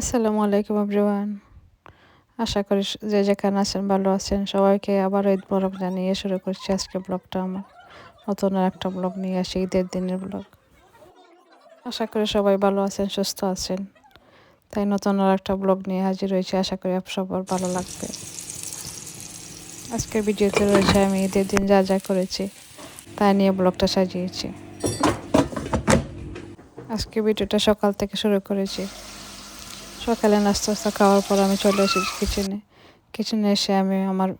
আসসালামু আলাইকুম এভরিওয়ান আশা করি যে যেখানে আছেন ভালো আছেন। সবাইকে আবার ঈদ মোরক জানিয়ে শুরু করছি আজকে ব্লগটা আমার। নতুন একটা ব্লগ নিয়ে আসি, ঈদের দিনের ব্লগ। আশা করি সবাই ভালো আছেন, সুস্থ আছেন। তাই নতুন আর একটা ব্লগ নিয়ে হাজির হয়েছে। আশা করি সবার ভালো লাগবে। আজকের ভিডিওতে রয়েছে আমি ঈদের দিন যা যা করেছি তাই নিয়ে ব্লগটা সাজিয়েছি। আজকে ভিডিওটা সকাল থেকে শুরু করেছি। সকালে নাস্তা নাস্তা খাওয়ার পর আমি চলে এসেছি কিচেনে কিচেনে এসে আমি আমার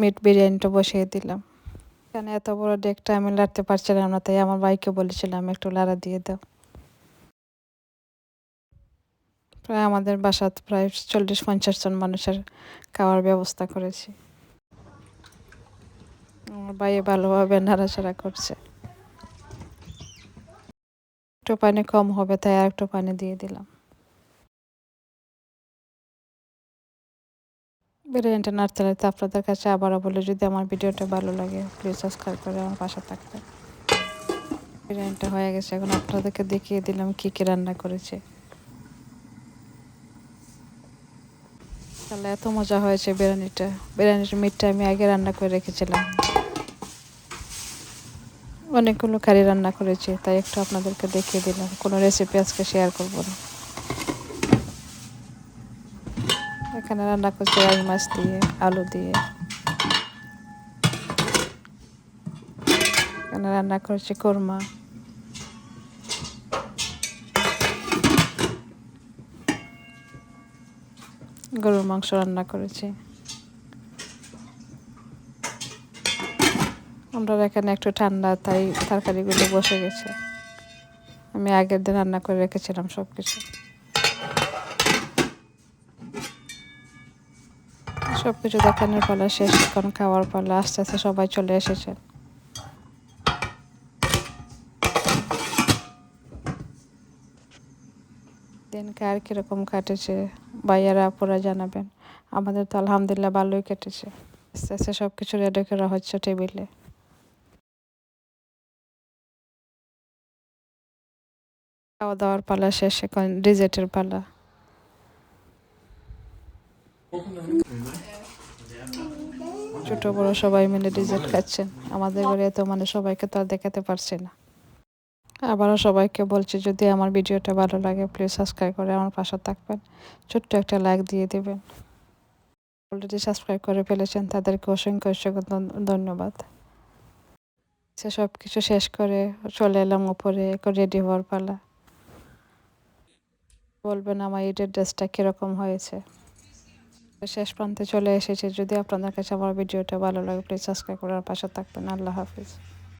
মিট বিরিয়ানিটা বসিয়ে দিলাম। এখানে এত বড় ডেকটা আমি লাড়তে পারছিলাম না, তাই আমার বাইকে বলেছিলাম, একটু লাড়া দিয়ে দাও। প্রায় আমাদের বাসাত প্রায় চল্লিশ পঞ্চাশ জন মানুষের খাওয়ার ব্যবস্থা করেছি। আমার ভাই ভালোভাবে নাড়াচাড়া করছে। একটু পানি কম হবে, তাই আর একটু পানি দিয়ে দিলাম। বিরিয়ানিটা নাড়তে নাড়তে আপনাদের কাছে আবারও বলে, যদি আমার ভিডিওটা ভালো লাগে প্লিজ সাবস্ক্রাইব করে আমার পাশে থাকবে বিরিয়ানিটা হয়ে গেছে, এখন আপনাদেরকে দেখিয়ে দিলাম কি কি রান্না করেছে। তাহলে এত মজা হয়েছে বিরিয়ানিটা। বিরিয়ানির মিটটা আমি আগে রান্না করে রেখেছিলাম। অনেকগুলো কারি রান্না করেছি, তাই একটু আপনাদেরকে দেখিয়ে দিলাম। কোনো রেসিপি আজকে শেয়ার করব না। এখানে রান্না করছি রাই মাছ দিয়ে, আলু দিয়ে। এখানে রান্না করছি কোরমা গরুর মাংস রান্না করেছি। আমরা এখানে একটু ঠান্ডা, তাই তরকারিগুলো বসে গেছে। আমি আগের দিন রান্না করে রেখেছিলাম সব কিছু সব কিছু পালা শেষ, এখন খাওয়ার পালা, আস্তে আস্তে সবাই চলে এসেছে। দিন কার কীরকম কাটেছে, ভাইয়ারা, আপুরা জানাবেন। আমাদের তো আলহামদুলিল্লাহ ভালোই কেটেছে। আস্তে আস্তে সব কিছু রেডি করা হচ্ছে টেবিলে। খাওয়া দাওয়ার পালা শেষ, এখন ডিজেটের পালা। ছোট বড় সবাই মিলে ডিজার্ট খাচ্ছেন। আমাদের ঘরে তো মানে সবাইকে তো আর দেখাতে পারছি না। আবারও সবাইকে বলছি, যদি আমার ভিডিওটা ভালো লাগে প্লিজ সাবস্ক্রাইব করে আমার পাশে থাকবেন। ছোট্ট একটা লাইক দিয়ে দেবেন। অলরেডি সাবস্ক্রাইব করে ফেলেছেন, তাদেরকে অসংখ্য অসংখ্য ধন্যবাদ। সে সব কিছু শেষ করে চলে এলাম উপরে রেডি হওয়ার পালা। বলবেন আমার ঈদের ড্রেসটা কীরকম হয়েছে। শেষ প্রান্তে চলে এসেছে। যদি আপনাদের কাছে আমার ভিডিওটা ভালো লাগে প্লিজ সাবস্ক্রাইব করার পাশে থাকবেন। আল্লাহ হাফিজ।